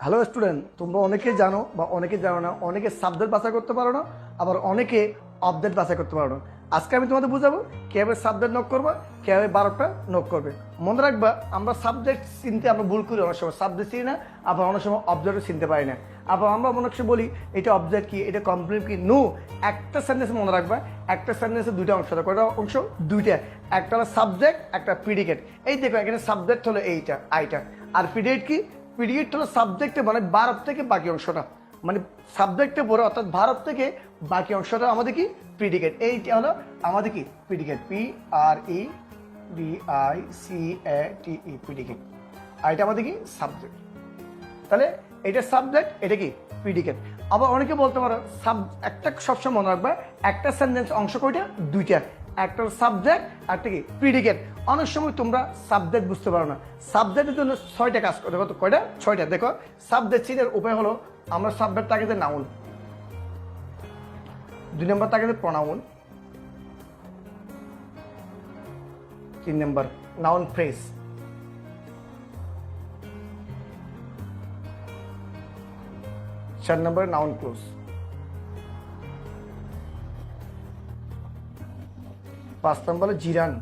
Hello student তোমরা অনেকে জানো বা অনেকে জানো না, অনেকে সাবজেক্ট বাছাই করতে পারো না, আবার অনেকে অবজেক্ট বাছাই করতে পারো না। আজকে আমি তোমাদের বুঝাবো কীভাবে সাবজেক্ট নক করবা, কীভাবে বারোটা নক করবে। মনে রাখবা, আমরা সাবজেক্ট চিনতে আমরা ভুল করি অনেক সময়। সাবজেক্ট চিনি না, আবার অনেক সময় অবজেক্টও চিনতে পারি না। আবার আমরা অনেক সময় বলি, এটা অবজেক্ট কি, এটা কমপ্লিট কি? নো একটা সেন্টেন্স মনে রাখবা, একটা সেন্টেন্সে দুইটা অংশ থাকে কয়টা অংশ? দুইটা। একটা হলো সাবজেক্ট একটা প্রিডিকেট এই দেখো, এখানে সাবজেক্ট হলো এইটা, আইটা। আর প্রিডিকেট কি? পিরিয়ড হলো সাবজেক্টে মানে ভারত থেকে বাকি অংশটা। মানে সাবজেক্টে পড়ে, অর্থাৎ ভারত থেকে বাকি অংশটা আমাদের কি? প্রিডিকেট এইটা হলো আমাদের কি? Predicate P R E D I C A T E predicate আর এটা আমাদের কি? সাবজেক্ট তাহলে এটা সাবজেক্ট এটা কি? প্রিডিকেট আবার অনেকে বলতে পারো সাব একটা সবসময় মনে রাখবে, একটা সেন্টেন্স অংশ কয়টা দুইটা। একটা সাবজেক্ট একটা কি প্রিডিকেট অনেক সময় তোমরা সাবজেক্ট বুঝতে পারো না। সাবজেক্টের জন্য ছয়টা কাজ করতে কত কয়টা? ছয়টা। দেখো সাবজেক্ট চিনের উপায় হলো আমরা সাবজেক্ট তাকে নাউন দুই নম্বর তাকে প্রনাউন তিন নম্বর নাউন ফ্রেস চার নম্বর নাউন ক্লোজ পাঁচ নম্বর জিরান।